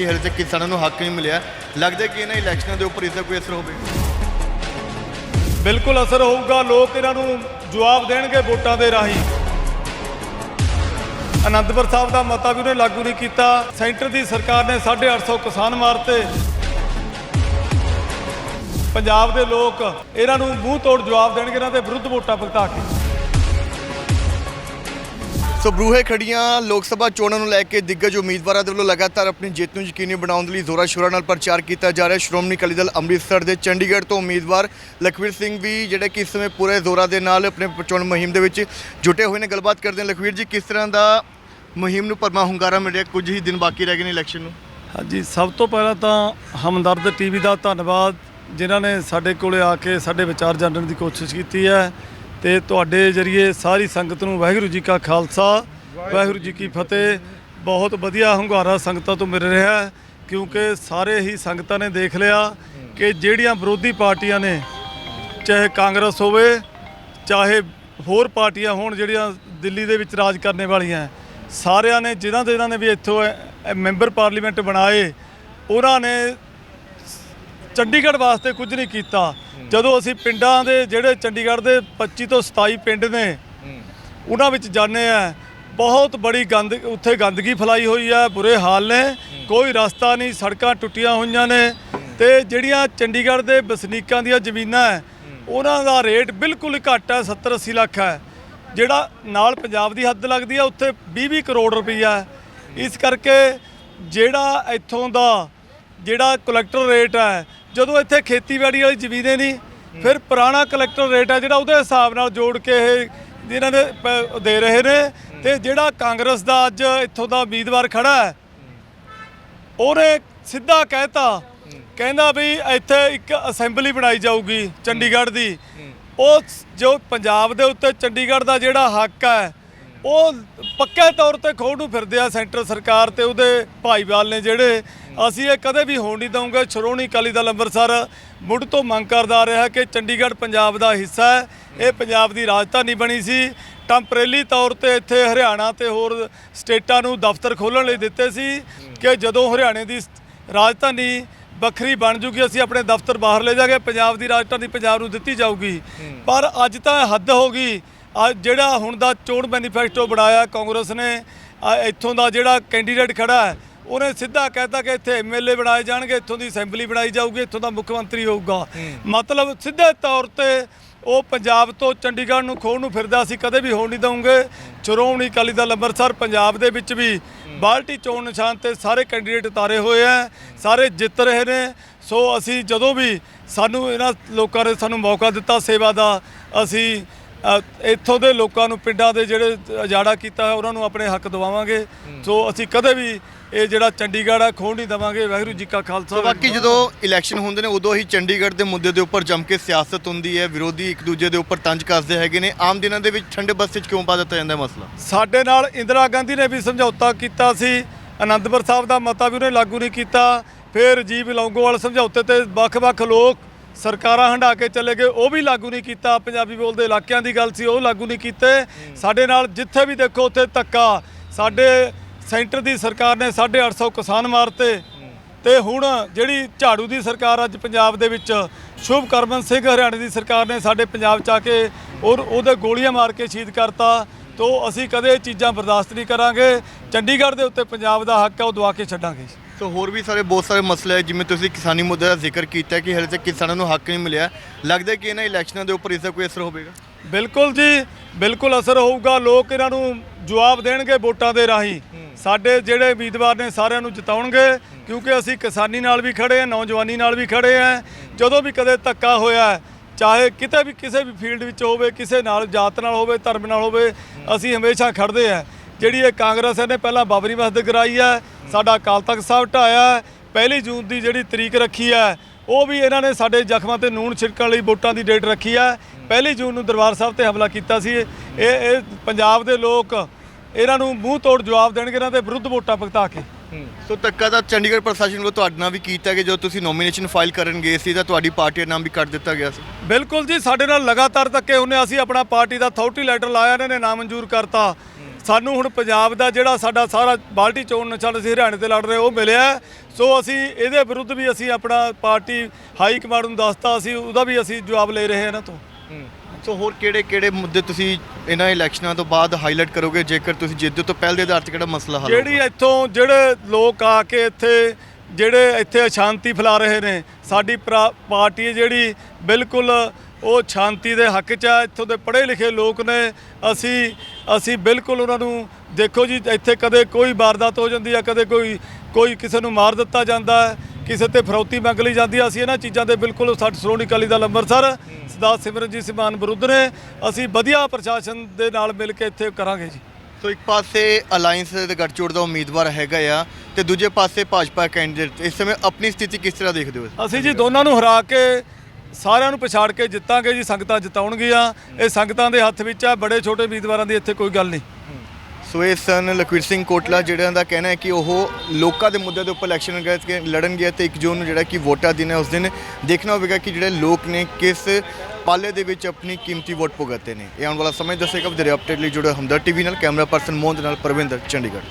ਕਿ ਹਲੇ ਤੱਕ ਕਿਸਾਨਾਂ ਨੂੰ ਹੱਕ ਨਹੀਂ ਮਿਲਿਆ। ਲੱਗਦਾ ਕਿ ਇਹਨਾਂ ਇਲੈਕਸ਼ਨਾਂ ਦੇ ਉੱਪਰ ਇਸ ਦਾ ਕੋਈ ਅਸਰ ਹੋਵੇ। ਬਿਲਕੁਲ ਅਸਰ ਹੋਊਗਾ। ਲੋਕ ਇਹਨਾਂ ਨੂੰ ਜਵਾਬ ਦੇਣਗੇ ਵੋਟਾਂ ਦੇ ਰਾਹੀਂ। ਅਨੰਦਪੁਰ ਸਾਹਿਬ ਦਾ ਮਤਾ ਵੀ ਉਹਨੇ ਲਾਗੂ ਨਹੀਂ ਕੀਤਾ। ਸੈਂਟਰ ਦੀ ਸਰਕਾਰ ਨੇ 850 ਕਿਸਾਨ ਮਾਰਤੇ। ਪੰਜਾਬ ਦੇ ਲੋਕ ਇਹਨਾਂ ਨੂੰ ਮੂੰਹ ਤੋੜ ਜਵਾਬ ਦੇਣਗੇ। ਇਹਨਾਂ ਦੇ ਵਿਰੁੱਧ ਵੋਟਾਂ ਭਗਤਾ ਕੇ। ਸੋ ਬਰੂਹੇ ਖੜੀਆਂ ਲੋਕ ਸਭਾ ਚੋਣਾਂ ਨੂੰ ਲੈ ਕੇ ਦਿੱਗਜ ਉਮੀਦਵਾਰਾਂ ਦੇ ਵੱਲੋਂ ਲਗਾਤਾਰ ਆਪਣੀ ਜਿੱਤ ਨੂੰ ਯਕੀਨੀ ਬਣਾਉਣ ਦੇ ਲਈ ਜ਼ੋਰਾਂ ਸ਼ੋਰਾਂ ਨਾਲ ਪ੍ਰਚਾਰ ਕੀਤਾ ਜਾ ਰਿਹਾ। ਸ਼੍ਰੋਮਣੀ ਅਕਾਲੀ ਦਲ ਅੰਮ੍ਰਿਤਸਰ ਦੇ ਚੰਡੀਗੜ੍ਹ ਤੋਂ ਉਮੀਦਵਾਰ ਲਖਵੀਰ ਸਿੰਘ ਵੀ ਜਿਹੜੇ ਕਿ ਇਸ ਸਮੇਂ ਪੂਰੇ ਜ਼ੋਰਾਂ ਦੇ ਨਾਲ ਆਪਣੇ ਚੋਣ ਮੁਹਿੰਮ ਦੇ ਵਿੱਚ ਜੁਟੇ ਹੋਏ ਨੇ। ਗੱਲਬਾਤ ਕਰਦੇ ਹਾਂ। ਲਖਵੀਰ ਜੀ, ਕਿਸ ਤਰ੍ਹਾਂ ਦਾ ਮੁਹਿੰਮ ਨੂੰ ਪਰਮਾ ਹੁੰਗਾਰਾ ਮਿਲਿਆ? ਕੁਝ ਹੀ ਦਿਨ ਬਾਕੀ ਰਹਿ ਗਏ ਨੇ ਇਲੈਕਸ਼ਨ ਨੂੰ। ਹਾਂਜੀ, ਸਭ ਤੋਂ ਪਹਿਲਾਂ ਤਾਂ ਹਮਦਰਦ ਟੀਵੀ ਦਾ ਧੰਨਵਾਦ, ਜਿਨ੍ਹਾਂ ਨੇ ਸਾਡੇ ਕੋਲੇ ਆ ਕੇ ਸਾਡੇ ਵਿਚਾਰ ਜਾਣਨ ਦੀ ਕੋਸ਼ਿਸ਼ ਕੀਤੀ ਹੈ। ਤੇ ਤੁਹਾਡੇ ਜਰੀਏ ਸਾਰੀ ਸੰਗਤ ਨੂੰ ਵਾਹਿਗੁਰੂ ਜੀ ਕਾ ਖਾਲਸਾ, ਵਾਹਿਗੁਰੂ ਜੀ ਕੀ ਫਤਿਹ। ਬਹੁਤ ਵਧੀਆ ਹੁੰਗਾਰਾ ਸੰਗਤਾਂ ਤੋਂ ਮਿਲ ਰਿਹਾ ਹੈ, ਕਿਉਂਕਿ ਸਾਰੇ ਹੀ ਸੰਗਤਾਂ ਨੇ ਦੇਖ ਲਿਆ ਕਿ ਜਿਹੜੀਆਂ ਵਿਰੋਧੀ ਪਾਰਟੀਆਂ ਨੇ, ਚਾਹੇ ਕਾਂਗਰਸ ਹੋਵੇ, ਚਾਹੇ ਹੋਰ ਪਾਰਟੀਆਂ ਹੋਣ ਜਿਹੜੀਆਂ ਦਿੱਲੀ ਦੇ ਵਿੱਚ ਰਾਜ ਕਰਨੇ ਵਾਲੀਆਂ ਸਾਰਿਆਂ ਨੇ ਜਿਨ੍ਹਾਂ ਦੇ ਇਹਨਾਂ ਨੇ ਵੀ ਇੱਥੋਂ ਮੈਂਬਰ ਪਾਰਲੀਮੈਂਟ ਬਣਾਏ, ਉਹਨਾਂ ਨੇ ਚੰਡੀਗੜ੍ਹ ਵਾਸਤੇ ਕੁਝ ਨਹੀਂ ਕੀਤਾ। ਜਦੋਂ ਅਸੀਂ ਪਿੰਡਾਂ ਦੇ ਜਿਹੜੇ ਚੰਡੀਗੜ੍ਹ ਦੇ 25 ਤੋਂ 27 ਪਿੰਡ ਨੇ, ਉਹਨਾਂ ਵਿੱਚ ਜਾਂਦੇ ਆ। ਬਹੁਤ ਬੜੀ ਗੰਦ, ਉੱਥੇ ਗੰਦਗੀ ਫੈਲਾਈ ਹੋਈ ਹੈ ਬੁਰੇ ਹਾਲ ਨੇ। ਕੋਈ ਰਸਤਾ ਨਹੀਂ, ਸੜਕਾਂ ਟੁੱਟੀਆਂ ਹੋਈਆਂ ਨੇ। ਤੇ ਜਿਹੜੀਆਂ ਚੰਡੀਗੜ੍ਹ ਦੇ ਵਸਨੀਕਾਂ ਦੀਆਂ ਜ਼ਮੀਨਾਂ ਹੈ ਉਹਨਾਂ ਦਾ ਰੇਟ ਬਿਲਕੁਲ ਘੱਟ ਹੈ 70 80 ਲੱਖ ਹੈ ਜਿਹੜਾ ਨਾਲ ਪੰਜਾਬ ਦੀ ਹੱਦ ਲੱਗਦੀ ਹੈ ਉੱਥੇ 20 20 ਕਰੋੜ ਰੁਪਈਆ ਇਸ ਕਰਕੇ ਜਿਹੜਾ ਇੱਥੋਂ ਦਾ ਜਿਹੜਾ ਕਲੈਕਟਰ ਰੇਟ ਹੈ ਜਦੋਂ ਇੱਥੇ ਖੇਤੀਬਾੜੀ ਵਾਲੀ ਜ਼ਮੀਨੇ ਨਹੀਂ, ਫਿਰ ਪੁਰਾਣਾ ਕਲੈਕਟਰ ਰੇਟ ਹੈ ਜਿਹੜਾ ਉਹਦੇ ਹਿਸਾਬ ਨਾਲ ਜੋੜ ਕੇ ਇਹ ਇਹਨਾਂ ਦੇ ਪ- ਦੇ ਰਹੇ ਨੇ ਤੇ ਜਿਹੜਾ ਕਾਂਗਰਸ ਦਾ ਅੱਜ ਇੱਥੋਂ ਦਾ ਉਮੀਦਵਾਰ ਖੜਾ ਹੈ, ਉਹਨੇ ਸਿੱਧਾ ਕਹਿਤਾ, ਕਹਿੰਦਾ ਵੀ ਇੱਥੇ ਇੱਕ ਅਸੈਂਬਲੀ ਬਣਾਈ ਜਾਊਗੀ ਚੰਡੀਗੜ੍ਹ ਦੀ। ਉਹ ਜੋ ਪੰਜਾਬ ਦੇ ਉੱਤੇ ਚੰਡੀਗੜ੍ਹ ਦਾ ਜਿਹੜਾ ਹੱਕ ਹੈ, ਉਹ ਪੱਕੇ ਤੌਰ ਤੇ ਖੋਹ ਨੂੰ ਫਿਰਦੇ ਆ ਸੈਂਟਰ ਸਰਕਾਰ ਤੇ ਉਹਦੇ ਭਾਈਵਾਲ ਨੇ ਜਿਹੜੇ ਅਸੀਂ ਇਹ ਕਦੇ ਵੀ ਹੋਣ ਨਹੀਂ ਦਵਾਂਗੇ। ਸ਼੍ਰੋਮਣੀ ਅਕਾਲੀ ਦਲ ਅੰਮ੍ਰਿਤਸਰ ਮੁੱਢ ਤੋਂ ਮੰਗ ਕਰਦਾ ਆ ਰਿਹਾ ਕਿ ਚੰਡੀਗੜ੍ਹ ਪੰਜਾਬ ਦਾ ਹਿੱਸਾ ਹੈ। ਇਹ ਪੰਜਾਬ ਦੀ ਰਾਜਧਾਨੀ ਬਣੀ ਸੀ। ਟੈਂਪਰੇਰੀ ਤੌਰ ਤੇ ਇੱਥੇ ਹਰਿਆਣਾ ਤੇ ਹੋਰ ਸਟੇਟਾਂ ਨੂੰ ਦਫ਼ਤਰ ਖੋਲ੍ਹਣ ਲਈ ਦਿੱਤੇ ਸੀ ਕਿ ਜਦੋਂ ਹਰਿਆਣੇ ਦੀ ਰਾਜਧਾਨੀ ਵੱਖਰੀ ਬਣ ਜੂਗੀ, ਅਸੀਂ ਆਪਣੇ ਦਫ਼ਤਰ ਬਾਹਰ ਲੈ ਜਾਗੇ ਪੰਜਾਬ ਦੀ ਰਾਜਧਾਨੀ ਪੰਜਾਬ ਨੂੰ ਦਿੱਤੀ ਜਾਊਗੀ। ਪਰ ਅੱਜ ਤਾਂ ਹੱਦ ਹੋ ਗਈ। ਅੱਜ ਜਿਹੜਾ ਹੁਣ ਦਾ ਚੋਣ ਮੈਨੀਫੈਸਟੋ ਬਣਾਇਆ ਕਾਂਗਰਸ ਨੇ ਇੱਥੋਂ ਦਾ ਜਿਹੜਾ ਕੈਂਡੀਡੇਟ ਖੜਾ ਹੈ ਉਹਨੇ ਸਿੱਧਾ ਕਹਿਤਾ ਕਿ ਇੱਥੇ ਐਮਐਲਏ ਬਣਾਏ ਜਾਣਗੇ ਇੱਥੋਂ ਦੀ ਅਸੈਂਬਲੀ ਬਣਾਈ ਜਾਊਗੀ ਇੱਥੋਂ ਦਾ ਮੁੱਖ ਮੰਤਰੀ ਹੋਊਗਾ। ਮਤਲਬ ਸਿੱਧੇ ਤੌਰ ਤੇ ਉਹ ਪੰਜਾਬ ਤੋਂ ਚੰਡੀਗੜ੍ਹ ਨੂੰ ਖੋਹ ਨੂੰ ਫਿਰਦਾ ਅਸੀਂ ਕਦੇ ਵੀ ਹੋਣ ਨਹੀਂ ਦਵਾਂਗੇ ਸ਼੍ਰੋਮਣੀ ਅਕਾਲੀ ਦਲ ਅੰਮ੍ਰਿਤਸਰ ਪੰਜਾਬ ਦੇ ਵਿੱਚ ਵੀ ਬਾਲਟੀ ਚੋਣ ਨਿਸ਼ਾਨ ਤੇ ਸਾਰੇ ਕੈਂਡੀਡੇਟ ਉਤਾਰੇ ਹੋਏ ਆ ਸਾਰੇ ਜਿੱਤ ਰਹੇ ਨੇ। ਸੋ ਅਸੀਂ ਜਦੋਂ ਵੀ ਸਾਨੂੰ ਇਹਨਾਂ ਲੋਕਾਂ ਨੇ ਸਾਨੂੰ ਮੌਕਾ ਦਿੱਤਾ ਸੇਵਾ ਦਾ ਅਸੀਂ ਇੱਥੋਂ ਦੇ ਲੋਕਾਂ ਨੂੰ ਪਿੰਡਾਂ ਦੇ ਜਿਹੜੇ ਉਜਾੜਾ ਕੀਤਾ ਹੈ ਉਹਨਾਂ ਨੂੰ ਆਪਣੇ ਹੱਕ ਦਿਵਾਵਾਂਗੇ। ਸੋ ਅਸੀਂ ਕਦੇ ਵੀ ਇਹ ਜਿਹੜਾ ਚੰਡੀਗੜ੍ਹ ਹੈ ਖੋਹ ਨਹੀਂ ਦੇਵਾਂਗੇ। ਵਾਹਿਗੁਰੂ ਜੀ ਕਾ ਖਾਲਸਾ ਬਾਕੀ ਜਦੋਂ ਇਲੈਕਸ਼ਨ ਹੁੰਦੇ ਨੇ ਉਦੋਂ ਹੀ ਚੰਡੀਗੜ੍ਹ ਦੇ ਮੁੱਦੇ ਦੇ ਉੱਪਰ ਜੰਮ ਕੇ ਸਿਆਸਤ ਹੁੰਦੀ ਹੈ ਵਿਰੋਧੀ ਇੱਕ ਦੂਜੇ ਦੇ ਉੱਪਰ ਤੰਜ ਕੱਸਦੇ ਹੈਗੇ ਨੇ। ਆਮ ਦਿਨਾਂ ਦੇ ਵਿੱਚ ਠੰਡੇ ਬਸਤੇ 'ਚ ਕਿਉਂ ਪਾ ਦਿੱਤਾ ਜਾਂਦਾ ਮਸਲਾ? ਸਾਡੇ ਨਾਲ ਇੰਦਰਾ ਗਾਂਧੀ ਨੇ ਵੀ ਸਮਝੌਤਾ ਕੀਤਾ ਸੀ। ਅਨੰਦਪੁਰ ਸਾਹਿਬ ਦਾ ਮਤਾ ਵੀ ਉਹਨੇ ਲਾਗੂ ਨਹੀਂ ਕੀਤਾ। ਫਿਰ ਰਾਜੀਵ ਲੌਂਗੋਵਾਲ ਸਮਝੌਤੇ ਤੇ ਵੱਖ-ਵੱਖ ਲੋਕ ਸਰਕਾਰਾਂ ਹੰਡਾ ਕੇ ਚਲੇ ਗਏ, ਉਹ ਵੀ ਲਾਗੂ ਨਹੀਂ ਕੀਤਾ। ਪੰਜਾਬੀ ਬੋਲਦੇ ਇਲਾਕਿਆਂ ਦੀ ਗੱਲ ਸੀ, ਉਹ ਲਾਗੂ ਨਹੀਂ ਕੀਤੇ। ਸਾਡੇ ਨਾਲ ਜਿੱਥੇ ਵੀ ਦੇਖੋ, ਉੱਥੇ ਧੱਕਾ। ਸਾਡੇ ਸੈਂਟਰ ਦੀ ਸਰਕਾਰ ਨੇ 850 ਕਿਸਾਨ ਮਾਰਤੇ। ਤੇ ਹੁਣ ਜਿਹੜੀ ਝਾੜੂ ਦੀ ਸਰਕਾਰ ਅੱਜ ਪੰਜਾਬ ਦੇ ਵਿੱਚ ਸ਼ੁਭ ਕਰਮਨ ਸਿੰਘ ਹਰਿਆਣੇ ਦੀ ਸਰਕਾਰ ਨੇ ਸਾਡੇ ਪੰਜਾਬ ਚ ਆ ਕੇ ਔਰ ਉਹਦੇ ਗੋਲੀਆਂ ਮਾਰ ਕੇ ਸ਼ਹੀਦ ਕਰਤਾ। ਤੋ ਅਸੀਂ ਕਦੇ ਇਹ ਚੀਜ਼ਾਂ ਬਰਦਾਸ਼ਤ ਨਹੀਂ ਕਰਾਂਗੇ। ਚੰਡੀਗੜ੍ਹ ਦੇ ਉੱਤੇ ਪੰਜਾਬ ਦਾ ਹੱਕ ਹੈ ਉਹ ਦਵਾ ਕੇ ਛੱਡਾਂਗੇ। ਸੋ ਹੋਰ ਵੀ ਸਾਰੇ ਬਹੁਤ ਸਾਰੇ ਮਸਲੇ ਹੈ ਜਿਵੇਂ ਤੁਸੀਂ ਕਿਸਾਨੀ ਮੁੱਦੇ ਦਾ ਜ਼ਿਕਰ ਕੀਤਾ ਕਿ ਹਲੇ ਤੱਕ ਕਿਸਾਨਾਂ ਨੂੰ ਹੱਕ ਨਹੀਂ ਮਿਲਿਆ। ਲੱਗਦਾ ਕਿ ਇਹਨਾਂ ਇਲੈਕਸ਼ਨਾਂ ਦੇ ਉੱਪਰ ਇਸ ਦਾ ਕੋਈ ਅਸਰ ਹੋਵੇਗਾ? ਬਿਲਕੁਲ ਜੀ ਬਿਲਕੁਲ ਅਸਰ ਹੋਊਗਾ। ਲੋਕ ਇਹਨਾਂ ਨੂੰ ਜਵਾਬ ਦੇਣਗੇ ਵੋਟਾਂ ਦੇ ਰਾਹੀਂ। ਸਾਡੇ ਜਿਹੜੇ ਉਮੀਦਵਾਰ ਨੇ ਸਾਰਿਆਂ ਨੂੰ ਜਿਤਾਉਣਗੇ ਕਿਉਂਕਿ ਅਸੀਂ ਕਿਸਾਨੀ ਨਾਲ ਵੀ ਖੜੇ ਆ ਨੌਜਵਾਨੀ ਨਾਲ ਵੀ ਖੜੇ ਆ ਜਦੋਂ ਵੀ ਕਦੇ ਧੱਕਾ ਹੋਇਆ ਚਾਹੇ ਕਿਤੇ ਵੀ ਕਿਸੇ ਵੀ ਫੀਲਡ ਵਿੱਚ ਹੋਵੇ ਕਿਸੇ ਨਾਲ ਜਾਤ ਨਾਲ ਹੋਵੇ ਧਰਮ ਨਾਲ ਹੋਵੇ ਅਸੀਂ ਹਮੇਸ਼ਾ ਖੜਦੇ ਆ ਜਿਹੜੀ ਇਹ ਕਾਂਗਰਸ ਨੇ ਪਹਿਲਾਂ ਬਾਬਰੀ ਮਸਜਿਦ ਕਰਾਈ ਹੈ ਸਾਡਾ ਅਕਾਲ ਤਖਤ ਸਾਹਿਬ ਢਾਇਆ। ਪਹਿਲੀ ਜੂਨ ਦੀ ਜਿਹੜੀ ਤਰੀਕ ਰੱਖੀ ਹੈ ਉਹ ਵੀ ਇਹਨਾਂ ਨੇ ਸਾਡੇ ਜ਼ਖਮਾਂ ਤੇ ਨੂਣ ਛਿੜਕਣ ਲਈ ਵੋਟਾਂ ਦੀ ਡੇਟ ਰੱਖੀ ਹੈ। ਪਹਿਲੀ ਜੂਨ ਨੂੰ ਦਰਬਾਰ ਸਾਹਿਬ ਤੇ ਹਮਲਾ ਕੀਤਾ ਸੀ। ਇਹ ਇਹ ਪੰਜਾਬ ਦੇ ਲੋਕ ਇਹਨਾਂ ਨੂੰ ਮੂੰਹ ਤੋੜ ਜਵਾਬ ਦੇਣਗੇ ਇਹਨਾਂ ਦੇ ਵਿਰੁੱਧ ਵੋਟਾਂ ਭੁਗਤਾ ਕੇ। ਸੋ ਧੱਕਾ ਤਾਂ ਚੰਡੀਗੜ੍ਹ ਪ੍ਰਸ਼ਾਸਨ ਵੱਲੋਂ ਤੁਹਾਡੇ ਨਾਲ ਵੀ ਕੀਤਾ ਕਿ ਜਦੋਂ ਤੁਸੀਂ ਨੋਮੀਨੇਸ਼ਨ ਫਾਈਲ ਕਰਨ ਗਏ ਸੀ ਤਾਂ ਤੁਹਾਡੀ ਪਾਰਟੀ ਦਾ ਨਾਮ ਵੀ ਕੱਟ ਦਿੱਤਾ ਗਿਆ ਸੀ। ਬਿਲਕੁਲ ਜੀ ਸਾਡੇ ਨਾਲ ਲਗਾਤਾਰ ਧੱਕੇ ਹੁੰਨੇ ਅਸੀਂ ਆਪਣਾ ਪਾਰਟੀ ਦਾ ਅਥਾਰਟੀ ਲੈਟਰ ਲਾਇਆ ਇਹਨਾਂ ਨੇ ਨਾਮਨਜ਼ੂਰ ਕਰਤਾ। ਸਾਨੂੰ ਹੁਣ ਪੰਜਾਬ ਦਾ ਜਿਹੜਾ ਸਾਡਾ ਸਾਰਾ ਬਾਲਟੀ ਚੋਣ ਨਿਸ਼ਾਨ ਅਸੀਂ ਹਰਿਆਣੇ ਤੇ ਲੜ ਰਹੇ ਉਹ ਮਿਲਿਆ। ਸੋ ਅਸੀਂ ਇਹਦੇ ਵਿਰੁੱਧ ਵੀ ਅਸੀਂ ਆਪਣਾ ਪਾਰਟੀ ਹਾਈ ਕਮਾਂਡ ਨੂੰ ਦੱਸਤਾ ਅਸੀਂ ਉਹਦਾ ਵੀ ਅਸੀਂ ਜਵਾਬ ਲੈ ਰਹੇ ਹਾਂ ਇਹਨਾਂ ਤੋਂ। ਸੋ ਹੋਰ ਕਿਹੜੇ ਕਿਹੜੇ ਮੁੱਦੇ ਤੁਸੀਂ ਇਹਨਾਂ ਇਲੈਕਸ਼ਨਾਂ ਤੋਂ ਬਾਅਦ ਹਾਈਲਾਈਟ ਕਰੋਗੇ? ਜੇਕਰ ਤੁਸੀਂ ਜਿੱਤ ਤੋਂ ਪਹਿਲ ਦੇ ਆਧਾਰ ਤੇ ਕਿਹੜਾ ਮਸਲਾ ਹੱਲ ਜਿਹੜੀ ਇੱਥੋਂ ਜਿਹੜੇ ਲੋਕ ਆ ਕੇ ਇੱਥੇ ਜਿਹੜੇ ਇੱਥੇ ਅਸ਼ਾਂਤੀ ਫੈਲਾ ਰਹੇ ਨੇ ਸਾਡੀ ਪ੍ਰਾ- ਪਾਰਟੀ ਜਿਹੜੀ ਬਿਲਕੁਲ ਉਹ ਸ਼ਾਂਤੀ ਦੇ ਹੱਕ 'ਚ ਆ ਇੱਥੋਂ ਦੇ ਪੜ੍ਹੇ ਲਿਖੇ ਲੋਕ ਨੇ ਅਸੀਂ ਅਸੀਂ ਬਿਲਕੁਲ ਉਹਨਾਂ ਨੂੰ ਦੇਖੋ ਜੀ ਇੱਥੇ ਕਦੇ ਕੋਈ ਵਾਰਦਾਤ ਹੋ ਜਾਂਦੀ ਆ ਕਦੇ ਕੋਈ ਕੋਈ ਕਿਸੇ ਨੂੰ ਮਾਰ ਦਿੱਤਾ ਜਾਂਦਾ ਹੈ ਕਿਸੇ ਤੇ ਫਰੌਤੀ ਮੰਗ ਲਈ ਜਾਂਦੀ ਆ। ਅਸੀਂ ਇਹਨਾਂ ਚੀਜ਼ਾਂ ਦੇ ਬਿਲਕੁਲ ਸਾਡੇ ਸ਼੍ਰੋਮਣੀ ਅਕਾਲੀ ਦਲ ਅੰਮ੍ਰਿਤਸਰ ਸਰਦਾਰ ਸਿਮਰਨਜੀਤ ਸਿੰਘ ਮਾਨ ਵਿਰੁੱਧ ਨੇ। ਅਸੀਂ ਵਧੀਆ ਪ੍ਰਸ਼ਾਸਨ ਦੇ ਨਾਲ ਮਿਲ ਕੇ ਇੱਥੇ ਕਰਾਂਗੇ ਜੀ। ਸੋ ਇੱਕ ਪਾਸੇ ਅਲਾਈਅੰਸ ਦੇ ਗੱਠਜੋੜ ਦਾ ਉਮੀਦਵਾਰ ਹੈਗਾ ਆ ਤੇ ਦੂਜੇ ਪਾਸੇ ਭਾਜਪਾ ਕੈਂਡੀਡੇਟ ਇਸ ਸਮੇਂ ਆਪਣੀ ਸਥਿਤੀ ਕਿਸ ਤਰ੍ਹਾਂ ਦੇਖਦੇ ਹੋ? ਅਸੀਂ ਜੀ ਦੋਨਾਂ ਨੂੰ ਹਰਾ ਕੇ ਸਾਰਿਆਂ ਨੂੰ ਪਛਾੜ ਕੇ ਜਿੱਤਾਂਗੇ ਜੀ, ਸੰਗਤਾਂ ਜਿਤਾਉਣਗੀਆਂ। ਇਹ ਸੰਗਤਾਂ ਦੇ ਹੱਥ ਵਿੱਚ ਆ, ਬੜੇ ਛੋਟੇ ਉਮੀਦਵਾਰਾਂ ਦੀ ਇੱਥੇ ਕੋਈ ਗੱਲ ਨਹੀਂ। ਸੋ ਇਹ ਸਨ ਲਖਵੀਰ ਸਿੰਘ ਕੋਟਲਾ, ਜਿਹੜਿਆਂ ਦਾ ਕਹਿਣਾ ਹੈ ਕਿ ਉਹ ਲੋਕਾਂ ਦੇ ਮੁੱਦੇ ਦੇ ਉੱਪਰ ਇਲੈਕਸ਼ਨ ਕਰਕੇ ਲੜਨਗੇ ਤੇ 1 ਜੂਨ ਨੂੰ ਜਿਹੜਾ ਕਿ ਵੋਟਾਂ ਦਿਨ ਹੈ ਉਸ ਦਿਨ ਦੇਖਣਾ ਹੋਵੇਗਾ ਕਿ ਜਿਹੜੇ ਲੋਕ ਨੇ ਕਿਸ ਪਾਲੇ ਦੇ ਵਿੱਚ ਆਪਣੀ ਕੀਮਤੀ ਵੋਟ ਭੁਗਤਦੇ ਨੇ। ਇਹ ਆਉਣ ਵਾਲਾ ਸਮੇਂ ਦੱਸੇਗਾ। ਵਧੇਰੇ ਅਪਡੇਟ ਲਈ ਜੁੜੋ ਹਮਦਰ ਟੀਵੀ ਨਾਲ। ਕੈਮਰਾ ਪਰਸਨ ਮੋਹਨ ਦੇ ਨਾਲ ਪਰਵਿੰਦਰ ਚੰਡੀਗੜ੍ਹ।